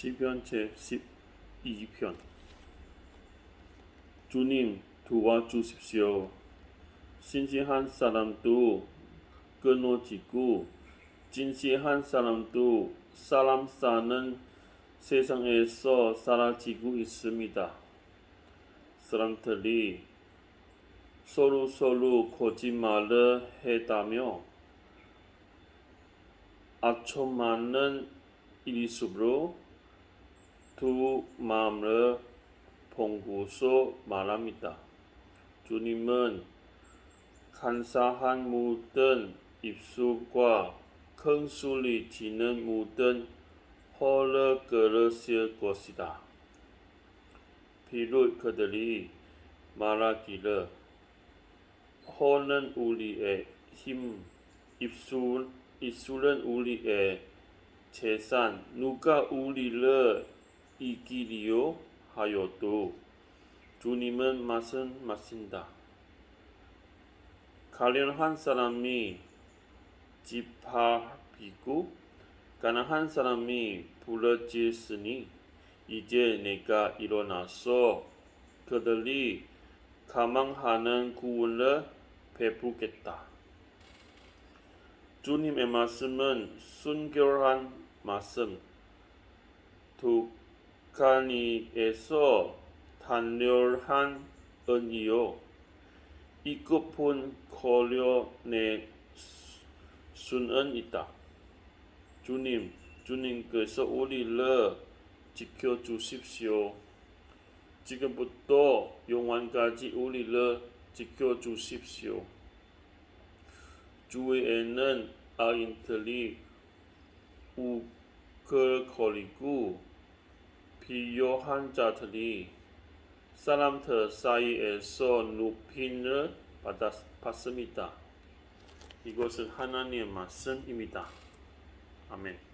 시편 제 12편 주님 도와주십시오. 신실한 사람도 끊어지고 진실한 사람도 사람 사는 세상에서 사라지고 있습니다. 사람들이 서로 서로 거짓말을 했다며 아주 많은 일수로 두 마음을 봉고서 말합니다. 주님은 간사한 모든 입술과 큰 소리 지는 모든 허를 끌으실 것이다. 비록 그들이 말하기를 허는 우리의 힘, 입술, 입술은 우리의 재산, 누가 우리를 이기리요 하여도 주님은 말씀하신다. 가련 한 사람이 집합이고 가난한 사람이 부러졌으니 이제 내가 일어나서 그들이 가망하는 구원을 베푸겠다. 주님의 말씀은 순결한 말씀, 독 간이에서 단렬한 은이요. 이급은 거려내 순은 있다. 주님, 주님께서 우리를 지켜주십시오. 지금부터 영원까지 우리를 지켜주십시오. 주위에는 아인들이 우글거리고 비요한 자들이 사람들 사이에서 높임을 받았, 받습니다. 이것은 하나님의 말씀입니다. 아멘.